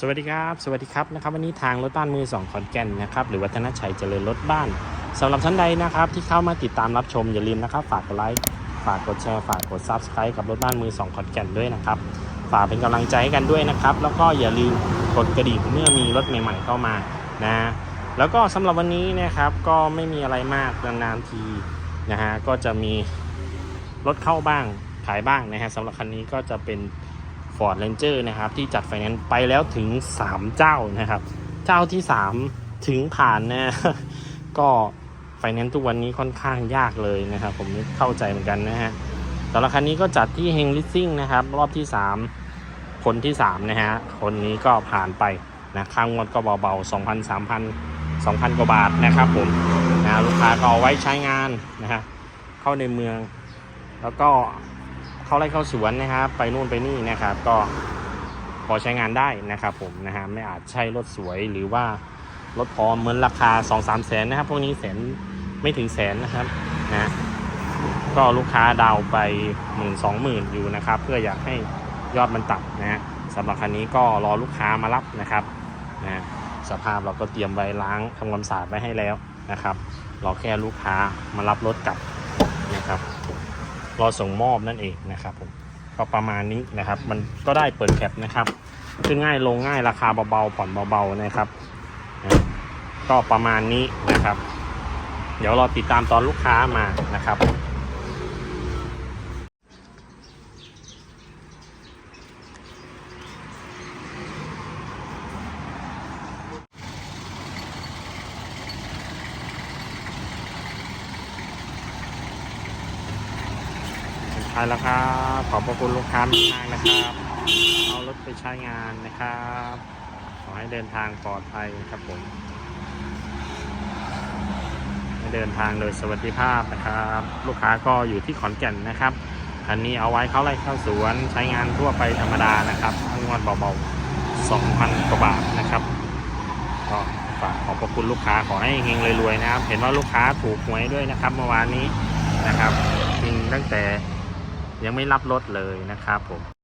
สวัสดีครับ สวัสดีครับนะครับวันนี้ทางรถบ้านมือสองขอนแก่นนะครับหรือวัฒนชัยเจริญรถบ้านสำหรับท่านใดนะครับ ที่เข้ามาติดตามรับชมอย่าลืมนะครับ ฝากกดไลค์ฝากกดแชร์ฝากกด Subscribe กับรถบ้านมือสองขอนแก่นด้วยนะครับฝากเป็นกำลังใจให้กันด้วยนะครับ แล้วก็อย่าลืมกดกระดิ่งเมื่อมีรถใหม่ ๆ เข้ามานะแล้วก็สำหรับวันนี้นะครับก็ไม่มีอะไรมากนานๆทีนะฮะก็จะมีรถเข้าบ้างขายบ้างนะฮะสำหรับคันนี้ก็จะเป็น Ford Ranger นะครับ ที่จัดไฟแนนซ์ไปแล้วถึง 3 เจ้านะครับ เจ้าที่ 3 ถึงผ่านนะก็ไฟแนนซ์ทุกวันนี้ค่อนข้างยากเลยนะครับ ผมเข้าใจเหมือนกันนะฮะสำหรับคันนี้ก็จัดที่เฮงลิสซิ่งนะครับ รอบที่ 3 คนที่ 3 นะฮะ คนนี้ก็ผ่านไปนะค่างวดก็เบาๆ 2,000 3,000 2,000 กว่าบาทนะครับผมนะลูกค้าก็เอาไว้ใช้งานนะฮะเข้าในเมือง แล้วก็ เข้าไร่เข้าสวนนะครับไปนู่นไปนี่นะครับ ก็พอใช้งานได้นะครับ ผมนะฮะไม่อาจใช่รถสวยหรือว่ารถพอเหมือนราคา 2 3 แสนนะครับพวกนี้แสนไม่ถึงแสนนะครับนะก็ลูกค้าดาวไปหมื่นสองหมื่นอยู่นะครับ เพื่ออยากให้ยอดมันตัดนะฮะสำหรับคันนี้ก็รอลูกค้ามารับนะครับนะสภาพเราก็เตรียมไว้ล้างทำความสะอาดไว้ให้แล้วนะครับรอแค่ลูกค้ามารับรถกลับ รอส่งมอบนั่นเองนะครับผมก็ประมาณนี้นะครับ มันก็ได้เปิดแคปนะครับขึ้นง่ายลงง่ายราคาเบาๆผ่อนเบาๆนะครับ ก็ประมาณนี้นะครับ เดี๋ยวรอติดตามตอนลูกค้ามานะครับ สุดท้แล้วครับ ขอบพระคุณลูกค้ามากนะครับ เอารถไปใช้งานนะครับ ขอให้เดินทางปลอดภัยครับผมเดินทางโดยสวัสดิภาพนะครับ ลูกค้าก็อยู่ที่ขอนแก่นนะครับคันนี้เอาไว้เข้าไร่เข้าสวนใช้งานทั่วไปธรรมดานะครับงวดเบาๆ2,000กว่าบาทนะครับก็ฝากขอบพระคุณลูกค้าขอให้เฮงรวยๆนะครับ เห็นว่าลูกค้าถูกหวยด้วยนะครับ เมื่อวานนี้นะครับจริงตั้งแต่ ยังไม่รับรถเลยนะครับผม